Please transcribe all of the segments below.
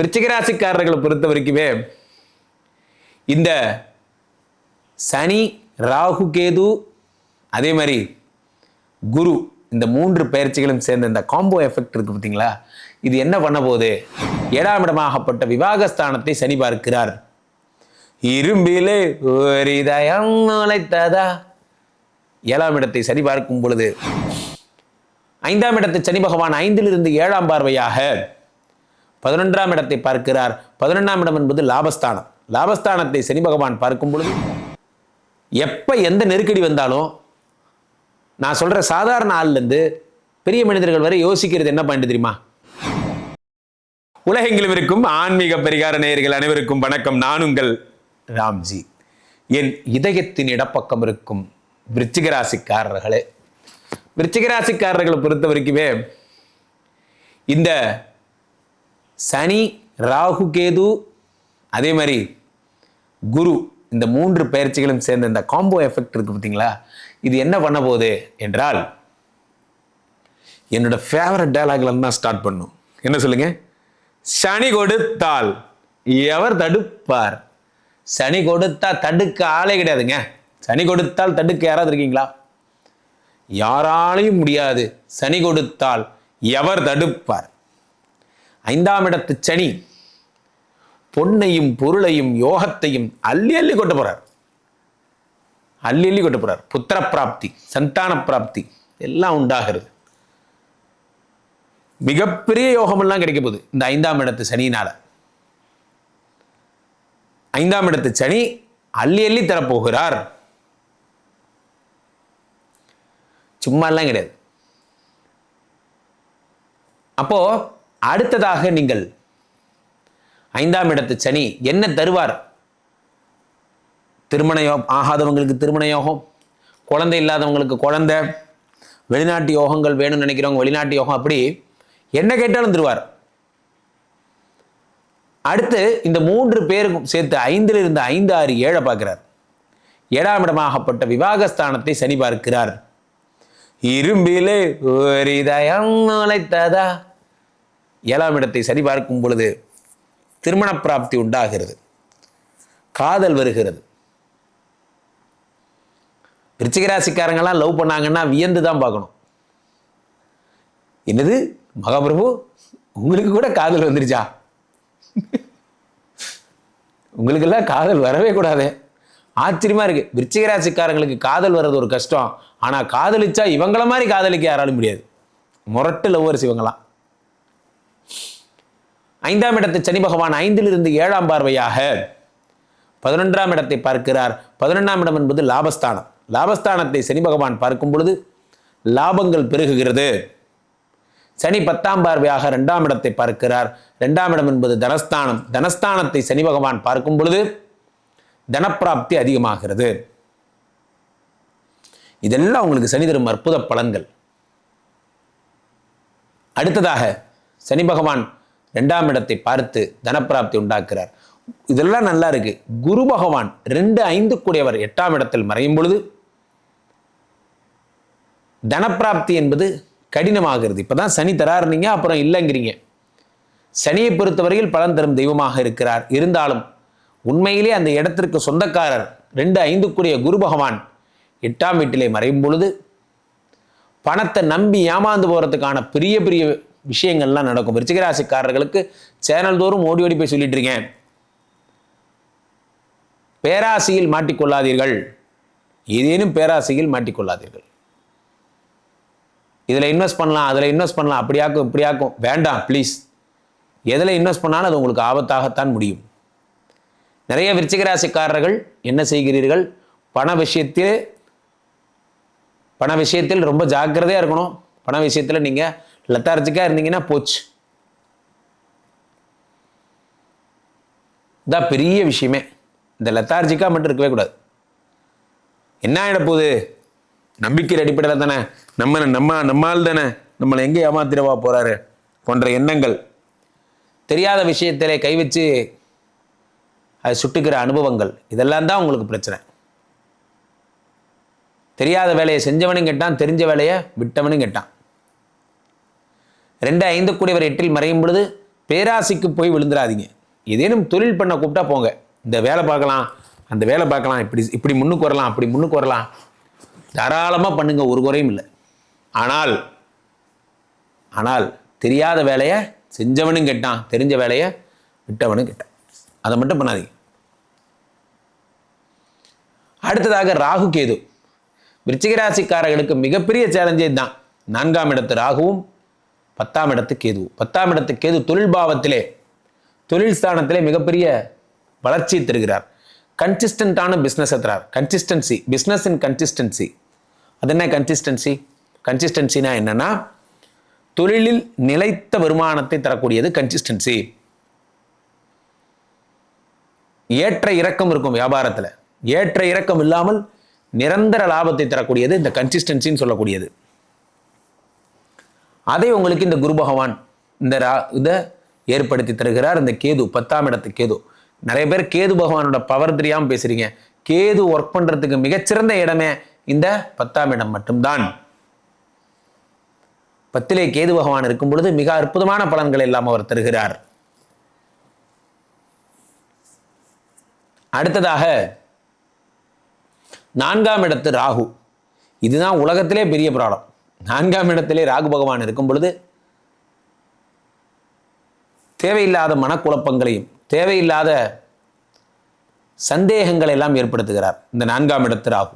விருச்சிகராசிக்காரர்களை பொறுத்த வரைக்குமே இந்த சனி ராகு கேது அதே மாதிரி குரு இந்த மூன்று பயிற்சிகளும் சேர்ந்த இந்த காம்போ எஃபெக்ட் இருக்கு பார்த்தீங்களா? இது என்ன பண்ண போகுது? ஏழாம் இடமாகப்பட்ட விவாகஸ்தானத்தை சனி பார்க்கிறார். இரும்பிலே ஒரு இதயம் நுழைத்ததா? ஏழாம் இடத்தை சனி பார்க்கும் பொழுது ஐந்தாம் இடத்தை சனி பகவான் ஐந்திலிருந்து ஏழாம் பார்வையாக பதினொன்றாம் இடத்தை பார்க்கிறார். பதினொன்றாம் இடம் என்பது லாபஸ்தானம். லாபஸ்தானத்தை சனி பகவான் பார்க்கும் பொழுது எப்போ எந்த நெருக்கடி வந்தாலும் நான் சொல்ற சாதாரண ஆள்லேருந்து பெரிய மனிதர்கள் வரை யோசிக்கிறது என்ன பாயிண்ட் தெரியுமா? உலகெங்கிலும் இருக்கும் ஆன்மீக பரிகார நேயர்கள் அனைவருக்கும் வணக்கம். நான் உங்கள் ராம்ஜி. என் இதயத்தின் இடப்பக்கம் இருக்கும் விருச்சிகராசிக்காரர்களே. ராசிக்காரர்களே ராசிக்காரர்களை பொறுத்த வரைக்குமே இந்த சனி ராகு கேது அதே மாதிரி குரு இந்த மூன்று பயிற்சிகளும் சேர்ந்த இந்த காம்போ எஃபெக்ட் இருக்கு பார்த்தீங்களா? இது என்ன பண்ண போகுது என்றால் என்னோட ஃபேவரட் டயலாக்ல இருந்து தான் ஸ்டார்ட் பண்ணும். என்ன சொல்லுங்க? சனி கொடுத்தால் எவர் தடுப்பார்? சனி கொடுத்தா தடுக்க ஆளே கிடையாதுங்க. சனி கொடுத்தால் தடுக்க யாராவது இருக்கீங்களா? யாராலையும் முடியாது. சனி கொடுத்தால் எவர் தடுப்பார்? ஐந்தாம் இடத்து சனி பொன்னையும் பொருளையும் யோகத்தையும் அள்ளி அள்ளி கொட்ட போறார். அள்ளி அள்ளி கொட்ட போறார். புத்திர பிராப்தி சந்தான பிராப்தி எல்லாம் உண்டாகிறது. மிகப்பெரிய யோகமெல்லாம் கிடைக்க போகுது இந்த ஐந்தாம் இடத்து சனியினால. ஐந்தாம் இடத்து சனி அள்ளி அள்ளி தரப்போகிறார். சும்மாலாம் கிடையாது. அப்போ அடுத்ததாக நீங்கள் ஐந்தாம் இடத்து சனி என்ன தருவார்? திருமண யோகம் ஆகாதவங்களுக்கு திருமண யோகம் குழந்தை இல்லாதவங்களுக்கு குழந்தை வெளிநாட்டு யோகங்கள் வேணும்னு நினைக்கிறவங்க வெளிநாட்டு யோகம் அப்படி என்ன கேட்டாலும் தருவார். அடுத்து இந்த மூன்று பேருக்கும் சேர்த்து ஐந்தில் இருந்து ஐந்து ஆறு ஏழை பார்க்கிறார். ஏழாம் இடமாகப்பட்ட விவாகஸ்தானத்தை சனி பார்க்கிறார். இரும்பிலே ஒரு இதயம் நுழைத்ததா? ஏழாம் இடத்தை சரி பார்க்கும் பொழுது திருமண பிராப்தி உண்டாகிறது. காதல் வருகிறது. விருச்சிகராசிக்காரங்கெல்லாம் லவ் பண்ணாங்கன்னா வியந்து தான் பார்க்கணும். என்னது? மகாபிரபு உங்களுக்கு கூட காதல் வந்துருச்சா? உங்களுக்கெல்லாம் காதல் வரவே கூடாதே. ஆச்சரியமா இருக்கு. விருச்சிகராசிக்காரங்களுக்கு காதல் வர்றது ஒரு கஷ்டம். ஆனா காதலிச்சா இவங்கள மாதிரி காதலிக்க யாராலும் முடியாது. முரட்டு லவ்வர்ஸ் இவங்களாம் ஐந்தாம் இடத்தை சனி பகவான் ஐந்திலிருந்து ஏழாம் பார்வையாக பதினொன்றாம் இடத்தை பார்க்கிறார். பதினொன்றாம் இடம் என்பது லாபஸ்தானம். லாபஸ்தானத்தை சனி பகவான் பார்க்கும் பொழுது லாபங்கள் பெருகுகிறது. சனி பத்தாம் பார்வையாக இரண்டாம் இடத்தை பார்க்கிறார். இரண்டாம் இடம் என்பது தனஸ்தானம். தனஸ்தானத்தை சனி பகவான் பார்க்கும் பொழுது தனப்பிராப்தி அதிகமாகிறது. இதெல்லாம் உங்களுக்கு சனி தரும் அற்புத பலன்கள். அடுத்ததாக சனி பகவான் ரெண்டாம் இடத்தை பார்த்து தனப்பிராப்தி உண்டாக்குறார். இதெல்லாம் நல்லா இருக்கு. குரு பகவான் ரெண்டு ஐந்து கூடியவர் எட்டாம் இடத்தில் மறையும் பொழுது தனப்பிராப்தி என்பது கடினமாகிறது. இப்பதான் சனி தராருனீங்க அப்புறம் இல்லைங்கிறீங்க. சனியை பொறுத்தவரையில் பலன் தரும் தெய்வமாக இருக்கிறார். இருந்தாலும் உண்மையிலே அந்த இடத்திற்கு சொந்தக்காரர் ரெண்டு ஐந்து கூடிய குரு பகவான் எட்டாம் வீட்டிலே மறையும் பொழுது பணத்தை நம்பி ஏமாந்து போகிறதுக்கான பெரிய பெரிய விஷயங்கள்லாம் நடக்கும். விருச்சிகராசிக்காரர்களுக்கு சேனல் தோறும் ஓடி ஓடி போய் சொல்லிட்டு இருக்கேன். பேராசியில் மாட்டிக்கொள்ளாதீர்கள். ஏதேனும் பேராசியில் மாட்டிக்கொள்ளாதீர்கள். இதில் இன்வெஸ்ட் பண்ணலாம் அதில் இன்வெஸ்ட் பண்ணலாம். அப்படியாக்கும் இப்படியாக்கும். வேண்டாம் ப்ளீஸ். எதில் இன்வெஸ்ட் பண்ணாலும் அது உங்களுக்கு ஆபத்தாகத்தான் முடியும். நிறைய விருச்சிகராசிக்காரர்கள் என்ன செய்கிறீர்கள்? பண விஷயத்தில் பண விஷயத்தில் ரொம்ப ஜாக்கிரதையாக இருக்கணும். பண விஷயத்தில் நீங்கள் லத்தார்ஜிக்காக இருந்தீங்கன்னா போச்சு. இதான் பெரிய விஷயமே. இந்த லத்தார்ஜிக்காக மட்டும் இருக்கவே கூடாது. என்ன ஆகிட போகுது? நம்பிக்கை அடிப்படையில் தானே. நம்ம நம்ம நம்மால் தானே நம்மளை எங்கே ஏமாத்திடவா போறாரு? போன்ற எண்ணங்கள். தெரியாத விஷயத்திலே கை வச்சு அதை சுட்டுக்கிற அனுபவங்கள். இதெல்லாம் தான் உங்களுக்கு பிரச்சனை. தெரியாத வேலையை செஞ்சவனும் கேட்டான் தெரிஞ்ச வேலையை விட்டவனும் கேட்டான். ரெண்டு ஐந்து கூடியவர் எட்டில் மறையும் பொழுது பேராசிக்கு போய் விழுந்துடாதீங்க ஏதேனும் தொழில் பண்ண கூப்பிட்டா போங்க. இந்த வேலை பார்க்கலாம் அந்த வேலை பார்க்கலாம் இப்படி இப்படி முன்னுக்கு வரலாம் அப்படி முன்னுக்கு வரலாம். தாராளமாக பண்ணுங்க ஒரு குறையும் இல்லை. ஆனால் ஆனால் தெரியாத வேலையை செஞ்சவனும் கெட்டான் தெரிஞ்ச வேலையை விட்டவனும் கெட்டான். அதை மட்டும் பண்ணாதீங்க. அடுத்ததாக ராகு கேது. விருச்சிகராசிக்காரர்களுக்கு மிகப்பெரிய சேலஞ்சே தான் நான்காம் இடத்து ராகுவும் பத்தாம் இடத்து கேது. பத்தாம் இடத்து கேது தொழில் பாவத்திலே தொழில் ஸ்தானத்திலே மிகப்பெரிய வளர்ச்சி தருகிறார். கன்சிஸ்டண்ட்டான பிஸ்னஸை தரார். கன்சிஸ்டன்சி பிஸ்னஸ் இன் கன்சிஸ்டன்சி அது என்ன கன்சிஸ்டன்சி கன்சிஸ்டன்சினா என்னன்னா தொழிலில் நிலைத்த வருமானத்தை தரக்கூடியது கன்சிஸ்டன்சி ஏற்ற இறக்கம் இருக்கும் வியாபாரத்தில். ஏற்ற இறக்கம் இல்லாமல் நிரந்தர லாபத்தை தரக்கூடியது இந்த கன்சிஸ்டன்சின்னு சொல்லக்கூடியது. அதை உங்களுக்கு இந்த குரு பகவான் இந்த ரா இதை ஏற்படுத்தி தருகிறார். இந்த கேது பத்தாம் இடத்து கேது. நிறைய பேர் கேது பகவானோட பவர் தெரியாமல் பேசுறீங்க. கேது ஒர்க் பண்றதுக்கு மிகச்சிறந்த இடமே இந்த பத்தாம் இடம் மட்டும்தான். பத்திலே கேது பகவான் இருக்கும் பொழுது மிக அற்புதமான பலன்கள் எல்லாம் அவர் தருகிறார். அடுத்ததாக நான்காம் இடத்து ராகு. இதுதான் உலகத்திலே பெரிய பிராடம் நான்காம் இடத்திலே ராகு பகவான் இருக்கும் பொழுது தேவையில்லாத மனக்குழப்பங்களையும் தேவையில்லாத சந்தேகங்களை எல்லாம் ஏற்படுத்துகிறார் இந்த நான்காம் இடத்து ராகு.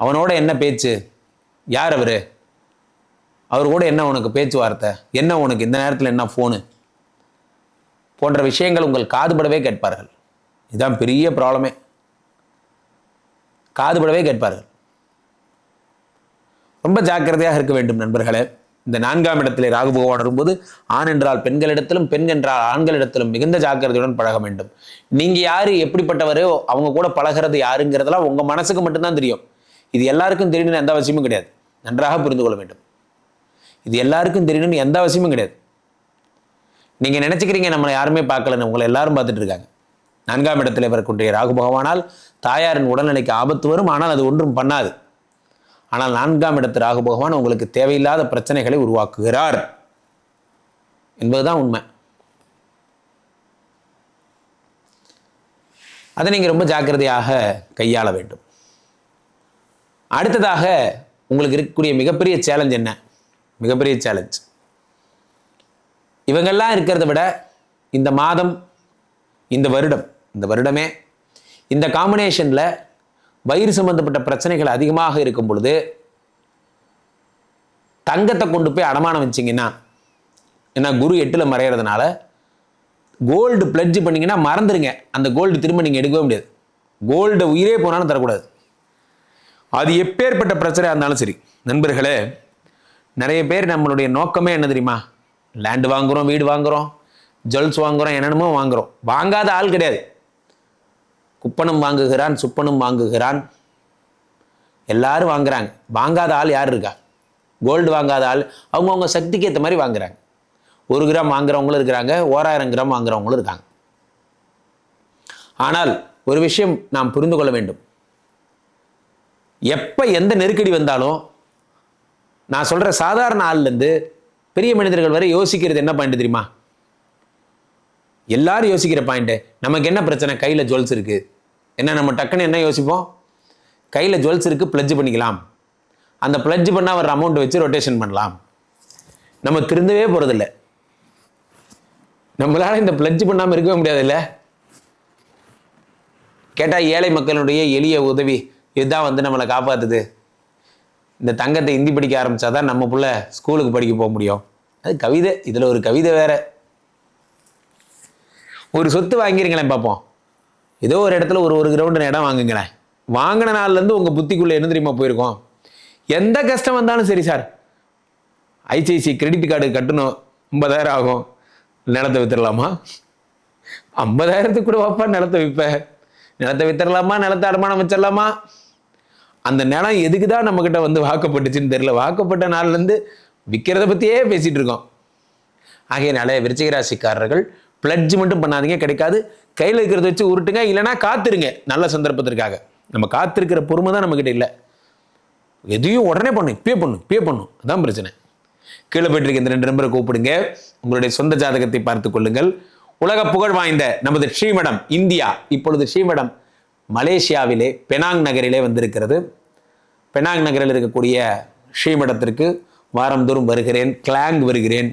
அவனோட என்ன பேச்சு? யார் அவரு? அவர் கூட என்ன உனக்கு பேச்சுவார்த்தை? என்ன உனக்கு? இந்த நேரத்தில் என்ன ஃபோனு போன்ற விஷயங்கள் உங்கள் காதுபடவே கேட்பார்கள். இதுதான் பெரிய ப்ராப்ளமே காதுபடவே கேட்பார்கள். ரொம்ப ஜாக்கிரதையாக இருக்க வேண்டும் நண்பர்களே. இந்த நான்காம் இடத்திலே ராகு பகவான் வரும்போது ஆண் என்றால் பெண்களிடத்திலும் பெண் என்றால் ஆண்களிடத்திலும் மிகுந்த ஜாக்கிரதையுடன் பழக வேண்டும். நீங்கள் யார் எப்படிப்பட்டவரோ அவங்க கூட பழகிறது யாருங்கிறதெல்லாம் உங்கள் மனசுக்கு மட்டும்தான் தெரியும். இது எல்லாருக்கும் தெரியணும்னு எந்த அவசியமும் கிடையாது. நன்றாக புரிந்து கொள்ள வேண்டும். இது எல்லாருக்கும் தெரியணும்னு எந்த அவசியமும் கிடையாது. நீங்கள் நினச்சிக்கிறீங்க நம்மளை யாருமே பார்க்கலன்னு உங்களை எல்லாரும் பார்த்துட்டு இருக்காங்க. நான்காம் இடத்தில் வரக்கூடிய ராகு பகவானால் தாயாரின் உடல்நிலைக்கு ஆபத்து வரும் ஆனால் அது ஒன்றும் பண்ணாது. ஆனால் நான்காம் இடத்து ராகு பகவான் உங்களுக்கு தேவையில்லாத பிரச்சனைகளை உருவாக்குகிறார். என்பதுதான் உண்மை. அதை நீங்கள் ரொம்ப ஜாக்கிரதையாக கையாள வேண்டும். அடுத்ததாக உங்களுக்கு இருக்கக்கூடிய மிகப்பெரிய சேலஞ்ச் என்ன? மிகப்பெரிய சேலஞ்ச் இவங்கெல்லாம் இருக்கிறத விட இந்த மாதம் இந்த வருடம் இந்த வருடமே இந்த காம்பினேஷனில் வயிறு சம்பந்தப்பட்ட பிரச்சனைகள் அதிகமாக இருக்கும் பொழுது தங்கத்தை கொண்டு போய் அடமானம் வச்சிங்கன்னா ஏன்னா குரு எட்டில் மறையிறதுனால கோல்டு பிளட்ஜ் பண்ணிங்கன்னா மறந்துடுங்க அந்த கோல்டு திரும்ப நீங்கள் எடுக்கவே முடியாது. கோல்டு உயிரே போனாலும் தரக்கூடாது. அது எப்பேற்பட்ட பிரச்சனையாக இருந்தாலும் சரி. நண்பர்களே நிறைய பேர் நம்மளுடைய நோக்கமே என்ன தெரியுமா? லேண்டு வாங்குகிறோம் வீடு வாங்குகிறோம் ஜுவல்ஸ் வாங்குகிறோம் என்னென்னமோ வாங்குகிறோம் வாங்காத ஆள் கிடையாது. குப்பனும் வாங்குகிறான் சுப்பனும் வாங்குகிறான். எல்லாரும் வாங்குறாங்க. வாங்காத ஆள் யார் இருக்கா? கோல்டு வாங்காத ஆள். அவங்கவுங்க சக்திக்கு ஏற்ற மாதிரி வாங்குறாங்க. ஒரு கிராம் வாங்குறவங்களும் இருக்கிறாங்க ஓராயிரம் கிராம் வாங்குறவங்களும் இருக்காங்க. ஆனால் ஒரு விஷயம் நாம் புரிந்து கொள்ள வேண்டும். எப்போ எந்த நெருக்கடி வந்தாலும் நான் சொல்கிற சாதாரண ஆள்லேருந்து பெரிய மனிதர்கள் வரை யோசிக்கிறது என்ன பாயிண்ட் தெரியுமா? எல்லாரும் யோசிக்கிற பாயிண்ட்டு நமக்கு என்ன பிரச்சனை? கையில் ஜுவல்ஸ் இருக்குது என்ன நம்ம டக்குன்னு என்ன யோசிப்போம்? கையில் ஜுவல்ஸ் இருக்குது பிளட்ஜ் பண்ணிக்கலாம். அந்த ப்ளஜ் பண்ணால் வர அமௌண்ட் வச்சு ரொட்டேஷன் பண்ணலாம். நம்ம திருந்தவே போகிறதில்ல நம்மளால இந்த ப்ளஜ் பண்ணாமல் இருக்கவே முடியாதுல்ல? கேட்டால் ஏழை மக்களுடைய எளிய உதவி. இதுதான் வந்து நம்மளை காப்பாற்றுது இந்த தங்கத்தை இந்தி படிக்க ஆரம்பிச்சாதான் நம்ம புள்ள ஸ்கூலுக்கு படிக்க போக முடியும். அது கவிதை. இதில் ஒரு கவிதை வேற. ஒரு சொத்து வாங்கிருங்களேன் பார்ப்போம். ஏதோ ஒரு இடத்துல ஒரு ஒரு கிரவுண்டு இடம் வாங்குங்களேன். வாங்கின நாள்லேருந்து உங்கள் புத்திக்குள்ளே என்ன தெரியுமா போயிருக்கோம்? எந்த கஷ்டம் வந்தாலும் சரி சார். ஐசிஐசி கிரெடிட் கார்டு கட்டணும். ஐம்பதாயிரம் ஆகும். நிலத்தை வித்துடலாமா? ஐம்பதாயிரத்துக்கு கூட வாப்பா நிலத்தை விற்பேன் நிலத்தை வித்துடலாமா? நிலத்தை அடமானம் வச்சிடலாமா? அந்த நிலம் எதுக்கு தான் நம்மக்கிட்ட வந்து வாக்கப்பட்டுச்சுன்னு தெரியல. வாக்கப்பட்ட நாள்லேருந்து விற்கிறத பற்றியே பேசிகிட்டு இருக்கோம். ஆகையினால விருச்சிகராசிக்காரர்கள் பிளட்ஜ் மட்டும் பண்ணாதீங்க கிடைக்காது. கையில் இருக்கிறத வச்சு உருட்டுங்க இல்லைன்னா காத்திருங்க நல்ல சந்தர்ப்பத்திற்காக. நம்ம காத்திருக்கிற பொறுமை தான் நம்மக்கிட்ட இல்லை. எதையும் உடனே பண்ணும் இப்பயே பண்ணும் இப்பயே பண்ணும் அதான் பிரச்சனை. கீழே போயிட்டு இந்த ரெண்டு நம்பரை கூப்பிடுங்க. உங்களுடைய சொந்த ஜாதகத்தை பார்த்து கொள்ளுங்கள். உலக புகழ் வாய்ந்த நமது ஸ்ரீமடம் இந்தியா இப்பொழுது ஸ்ரீமடம் மலேசியாவிலே பெனாங் நகரிலே வந்திருக்கிறது. பெனாங் நகரில் இருக்கக்கூடிய ஸ்ரீமடத்திற்கு வாரந்தோறும் வருகிறேன். கிளாங் வருகிறேன்.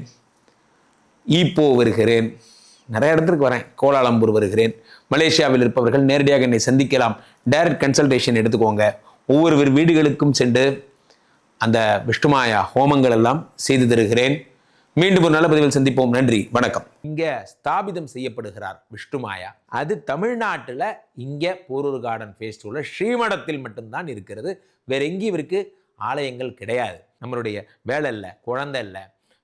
ஈப்போ வருகிறேன். நிறைய இடத்துக்கு வரேன். கோலாலம்பூர் வருகிறேன். மலேசியாவில் இருப்பவர்கள் நேரடியாக என்னை சந்திக்கலாம். டைரக்ட் கன்சல்டேஷன் எடுத்துக்கோங்க. ஒவ்வொரு வீடுகளுக்கும் சென்று அந்த விஷ்ணுமாயா ஹோமங்கள் எல்லாம் செய்து தருகிறேன். மீண்டும் ஒரு நல்ல பதிவில் சந்திப்போம். நன்றி. வணக்கம். இங்கே ஸ்தாபிதம் செய்யப்படுகிறார் விஷ்ணுமாயா. அது தமிழ்நாட்டில் இங்கே போரூர் கார்டன் ஃபேஸ்டிவலில் ஸ்ரீமடத்தில் மட்டும்தான் இருக்கிறது. வேற எங்கேயும் இவருக்கு ஆலயங்கள் கிடையாது. நம்மளுடைய வேலை இல்லை குழந்தை இல்லை.